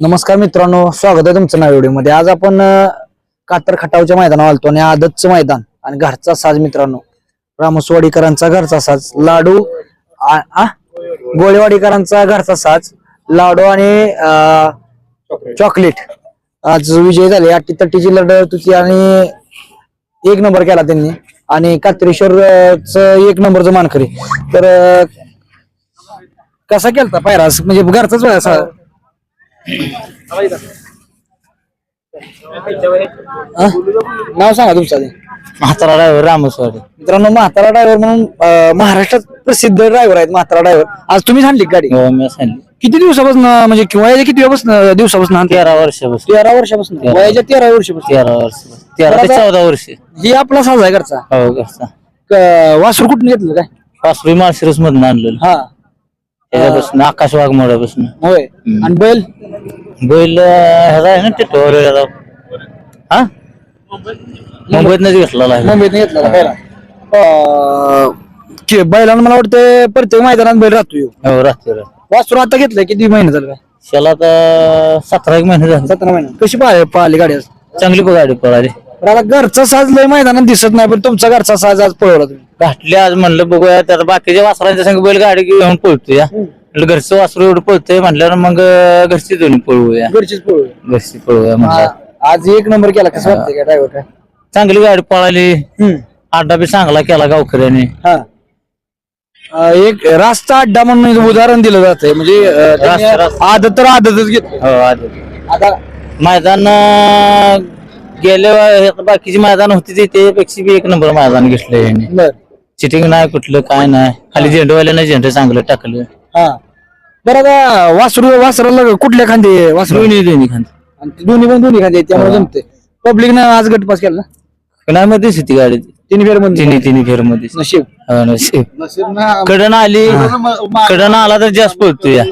नमस्कार मित्रांनो स्वागत आहे तुमचं नव्या व्हिडिओमध्ये. आज आपण कातर खटावच्या मैदानावर आलतो आणि आदतचं मैदान आणि घरचा साज मित्रांनो. रामसवाडीकरांचा घरचा साज लाडू गोळेवाडीकरांचा घरचा साज लाडू आणि चॉकलेट. आज विजय झाले अट्टी तट्टीची लढत होती आणि एक नंबर केला त्यांनी. आणि कात्रेश्वरच एक नंबरचं मानकरी. तर कसा केलता पायरास म्हणजे घरचाच असा. नाव सांगा तुमचं आधी. म्हातारा ड्रायव्हर रामस्वाडी. मित्रांनो म्हातारा ड्रायव्हर म्हणून अं, महाराष्ट्रात प्रसिद्ध ड्रायव्हर आहेत म्हातारा ड्रायव्हर आज तुम्ही आणली का गाडी? हो मी सांगितलं किती दिवसापासून म्हणजे किंवा याच्या किती दिवसापासून दिवसापासून? तेरा वर्षापासून. तेरा वर्षापासून. वयाच्या तेरा वर्षापासून. तेरा वर्ष तेरा ते चौदा वर्ष. ही आपला साज आहे घरचा. हो घरचा. क- वासरू कुठून घेतलं काय? पाचवी माळशिरस मधून आणलेलं. हा. त्याच्यापासून आकाश वाघमोड्यापासून होय. आणि बैल? बैल ह्याचा आहे ना टिटोर हा? मुंबईतनच घेतलेला आहे. मुंबईत घेतला का पहिला. अं, बैलांना मला वाटतं प्रत्येक मैदानात बैल राहतो ह्यो. हो रात्री वासरू आता घेतलंय किती महिने झालं काय? त्याला तर सतरा एक महिने झाले. सतरा महिने. कशी पाहिजे पाहिली गाडी आज? चांगली पण गाडी पळाली आता घरचा साज लय मैदानात दिसत नाही पण तुमचा घरचा साज आज पळवला तुम्ही. घातली आज म्हणलं बघूया त्यात बाकीच्या वासरांच्या संग बैल गाडी घेऊन पळतो या म्हणलं घरचं वासरू एवढं पळतोय म्हटल्यावर मग अं, घरची दोन्ही पळवूया. घरचीच पळवली घरची पळवूया म्हणलं. आज एक नंबर केला कसं वाटतंय का ड्रायव्हर काय? चांगली गाडी पळाली. हम्म. अड्डा बी चांगला केला गावकऱ्याने. हा. अं, एक रास्ता अड्डा म्हणून उदाहरण दिलं जातंय. म्हणजे अं, त्यांनी रास्ता- रास्ता. आदत तर आदतच घेतलं हो आधी आता मैदान अं, गेल्या वे- बाकीची मैदान होती ते त्यापेक्षा बी एक नंबर मैदान घेतलं याने. बर. चिटिंग नाही कुठलं काय नाही. खाली झेंडूवाल्यानं झेंडे चांगलं टाकलं. हा. बरं आता वासरू वासराला कुठल्या खांदे वासरू? दोन्ही दोन्ही खांदे. आणि दोन्ही पण दोन्ही खांदे त्यामुळे जमते पब्लिक ना आज गट पास केला ना? नाही मध्येच होती गाडी. तिन्ही फेरमध्ये तिन्ही तिन्ही फेरमध्ये नशीब. कडन आली कडन आला तर जास्त पळतो या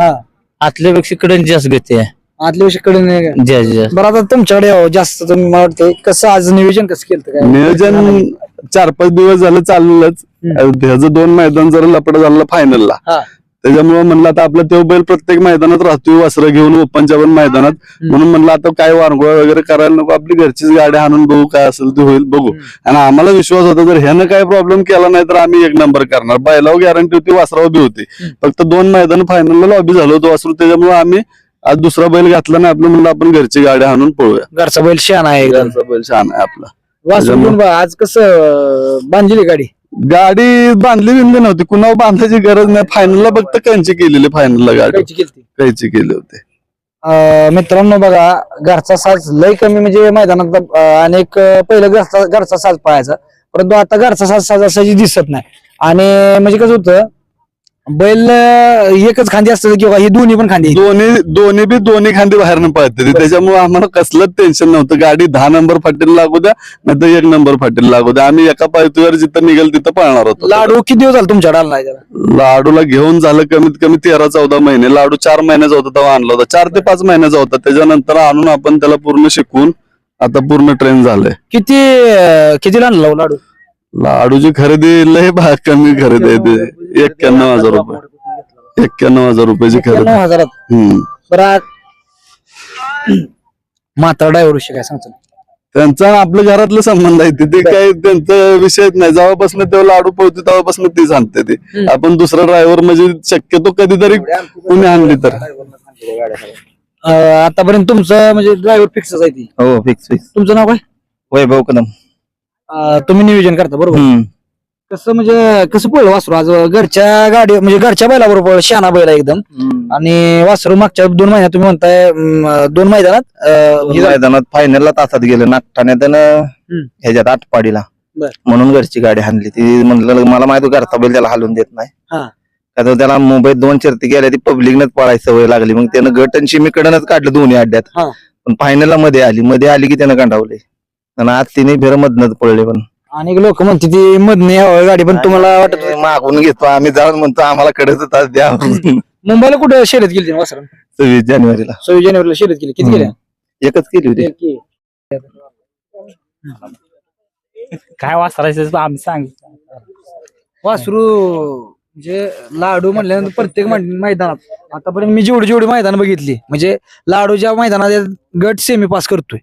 हा. आतल्यापेक्षा कडन जास्त गती आहे. आतल्या वर्षी कडे नाही का? जास्त जास्त. बरं आता तुमच्याकडे यावं जास्त तुम्ही मला वाटतं कसं आज नियोजन कसं केलं काय? नियोजन चार पाच दिवस झालं चाललंच. ह्याचं दोन मैदान जरा लपड झालं फायनलला त्याच्यामुळे म्हणलं आता आपला तो बैल प्रत्येक मैदानात राहतोय वासरं घेऊन ओपनच्या पण मैदानात. म्हणून म्हणलं आता काय वारंगोळा वगैरे करायला नको आपली घरचीच गाडी आणून बघू काय असेल ते होईल बघू. आणि आम्हाला विश्वास होता जर ह्यानं काय प्रॉब्लेम केला नाही तर आम्ही एक नंबर करणार. बैलावर गॅरंटी होती वासरावर बी होती. फक्त दोन मैदान फायनलला लॉबी झालं होतं वासरू त्याच्यामुळे आम्ही आज दुसरा बैल घातला नाही आपलं म्हणलं आपण घरची गाडी आणून पळूया. घरचा बैल शान आहे. घरचा बैल छान आहे आपला. बघा, आज कसं बांधली गाडी. गाडी बांधली बिंदली नव्हती. कुणावर बांधायची गरज नाही. फायनलला फक्त कैंची केलेली फायनलला गाडी. केलती कैची केली होती. अं, मित्रांनो बघा घरचा साज लय कमी म्हणजे मैदानात अं, अनेक अं, पहिलं घरचा घरचा साज पाहायचा. परंतु आता घरचा साज साज असाची दिसत नाही. आणि म्हणजे कसं होतं बैल अं, एकच खांदी असतं किंवा ही दोन्ही पण खांदी. दोन्ही दोन्ही बी दोन्ही खांदी बाहेरनं पळते. त्याच्यामुळे आम्हाला कसलंच टेन्शन नव्हतं. गाडी दहा नंबर फाटीला लागू द्या नाही तर एक नंबर फाटीला लागू द्या. आम्ही एका पायथीवर जिथं निघेल तिथं पळणार होतो. लाडू किती दिवस झाला नाही त्याला? लाडूला घेऊन झालं कमीत कमी तेरा चौदा महिने. लाडू चार महिन्याचा होता तेव्हा आणला होता. चार ते पाच महिन्याचा होता. त्याच्यानंतर आणून आपण त्याला पूर्ण शिकवून आता पूर्ण ट्रेन झालंय. किती अं, किती आणला लाडू? लाडूची खरेदी लय भाग कमी खरेदी आहे ते. एक्क्याण्णव हजार रुपये. एक्क्याण्णव हजार रुपयाची नऊ खरेदी हजारात? हम्म. बरं म्हातारा ड्रायव्हर विषयी काय सांगतो? त्यांचा आपल्या घरातले संबंध आहे ते. काही त्यांचा विषयच नाही. जेव्हापासून तेव्हा लाडू पळतो तेव्हापासून ती सांगते ते. आपण दुसरा ड्रायव्हर म्हणजे शक्यतो कधीतरी कुणी आणली तर. अं, आतापर्यंत तुमचं म्हणजे ड्रायव्हर फिक्सच आहे ती. हो फिक्स फिक्स तुमचं नाव काय? वैभव कदम. अं, तुम्ही नियोजन करता बरोबर? कसं म्हणजे कसं पळलं वासरू? आज घरच्या गाडी म्हणजे घरच्या बैलाबरोबर पळलं शाना बैल एकदम. आणि वासरू मागच्या दोन महिन्यात तुम्ही म्हणताय अं, दोन मैदानात अं, हे झालं. मैदानात फायनलला तासात गेलं. नागठाण्यात आणि हम्म. ह्याच्यात आटपाडीला. बर. म्हणून घरची गाडी हाणली. ती म्हणलं मला माहिती घरचा बैल त्याला हालून देत नाही. हा. का तर त्याला मुंबईत दोन चर्ती गेल्या ती पब्लिकनच पळायची सवय लागली. मग त्यानं गट आणि शिमीकडनच काढलं दोन्ही अड्ड्यात. हा. पण फायनलला मध्ये आली. मध्ये आली की त्यानं गांडावले आणि आज तिने फेर मधनच पडले पण. अनेक लोक म्हणते ती मधने यावं गाडी पण तुम्हाला वाटत मागून घेतो आम्ही जाऊन म्हणतो आम्हाला कडच तास द्या मुंबईला कुठे शर्यत केली वासर सव्वीस जानेवारीला. सव्वीस जानेवारीला शर्यत केली किती गेल्या? एकच केली होती. काय वासरायचं आम्ही सांग. वासरू म्हणजे लाडू म्हणल्यानंतर प्रत्येक मै- मैदानात. आतापर्यंत मी जेवढी जेवढी मैदान बघितली म्हणजे लाडूच्या मैदानात गट सेमी पास करतोय.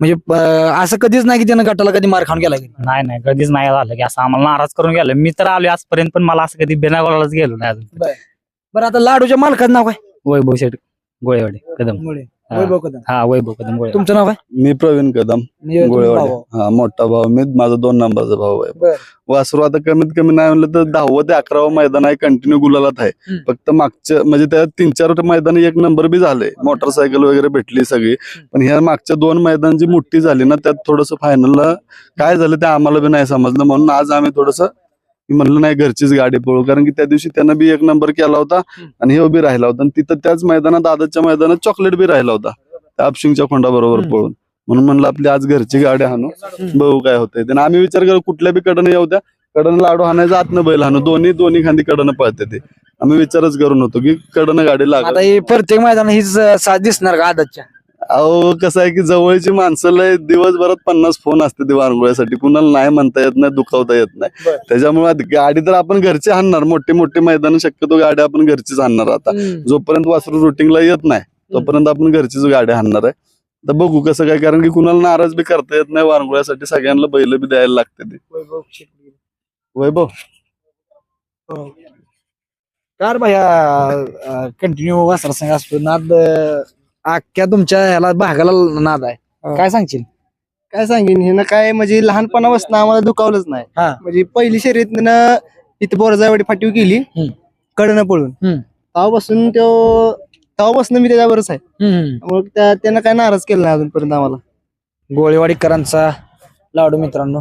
म्हणजे अं, असं कधीच नाही की त्यानं गटाला कधी मार खाऊन गेला नाही? नाही कधीच नाही झालं की असं आम्हाला नाराज करून गेलं. मी तर आलो आजपर्यंत पण मला असं कधी बिना गोळालाच गेलो नाही अजून. बरं. आता लाडूच्या मालकाचं नाव काय? वैभव शेठ गोळेवाडी कदम. वैभव कदम. हा वैभव कदम गोळे. तुमचं नाव काय? मी प्रवीण कदम नियोजन गोळेवाडी. भाऊ. हा मोठा भाऊ. मी माझा दोन नंबरचा भाऊ आहे. बर. वासरू आता कमीत कमी नाही म्हणलं तर दहावं ते अकरावं मैदान आहे कंटिन्यू गुलालात आहे. हम्म. फक्त मागच्या म्हणजे त्या तीन चार मैदान एक नंबर बी झाले. मोटरसायकल वगैरे भेटली सगळी. पण ह्या मागच्या दोन मैदान जी मोठी झाली ना त्यात थोडस फायनलला काय झालं ते आम्हाला बी नाही समजलं. म्हणून आज आम्ही थोडस म्हणलं नाही घरचीच गाडी पळू. कारण की त्या दिवशी त्यानं बी एक नंबर केला होता आणि हे बी राहिला होता. आणि तिथं त्याच मैदानात आदतच्या मैदानात चॉकलेट बी राहिला होता. त्या अपशिंगच्या खोंडा बरोबर. पळून. म्हणून म्हणलं आपली आज घरची गाडी हाणू. बघू काय होतंय त्यानं आम्ही विचार करू कुठल्या बी कडनं येऊ द्या. कडनं लाडू हाणायचं आतनं बैल हाणू. दोन्ही दोन्ही खांदी कडनं पळते ते. आम्ही विचारच करून होतो की कडनं गाडी लागत हे प्रत्येक मैदान हीच साथ दिसणार का आदतच्या? अहो कसं आहे की जवळची माणसं लय दिवसभरात पन्नास फोन असते ते वारंगुळ्यासाठी कुणाला नाही म्हणता येत नाही दुखावता येत नाही. त्याच्यामुळे गाडी तर आपण घरची आणणार मोठे मोठे मैदान शक्यतो गाडी आपण घरचीच आणणार आता. जोपर्यंत वासरू रुटीनला येत नाही तोपर्यंत आपण घरचीच गाडी आणणार आहे. तर बघू कसं काय कारण की कुणाला नाराज बी करता येत नाही वारंगुळ्यासाठी सगळ्यांना बैल बी द्यायला लागते ते. वैभव कार भैया कंटिन्यू वासरा संघ असतो. नाद अख्ख्या तुमच्या ह्याला भागाला नाद आहे काय सांगशील काय सांगेन हे ना काय म्हणजे लहानपणापासून आम्हाला दुखावलंच नाही हा. म्हणजे पहिली शर्यत इथे बोरजावाडी फाटीव केली हम्म. कडनं पळून हम्म. तेव्हापासून तो तेव्हापासून मी त्याच्यावरच आहे हम्म. मग त्या- त्यानं काय नाराज केलं नाही अजूनपर्यंत आम्हाला गोळेवाडीकरांचा लाडू मित्रांनो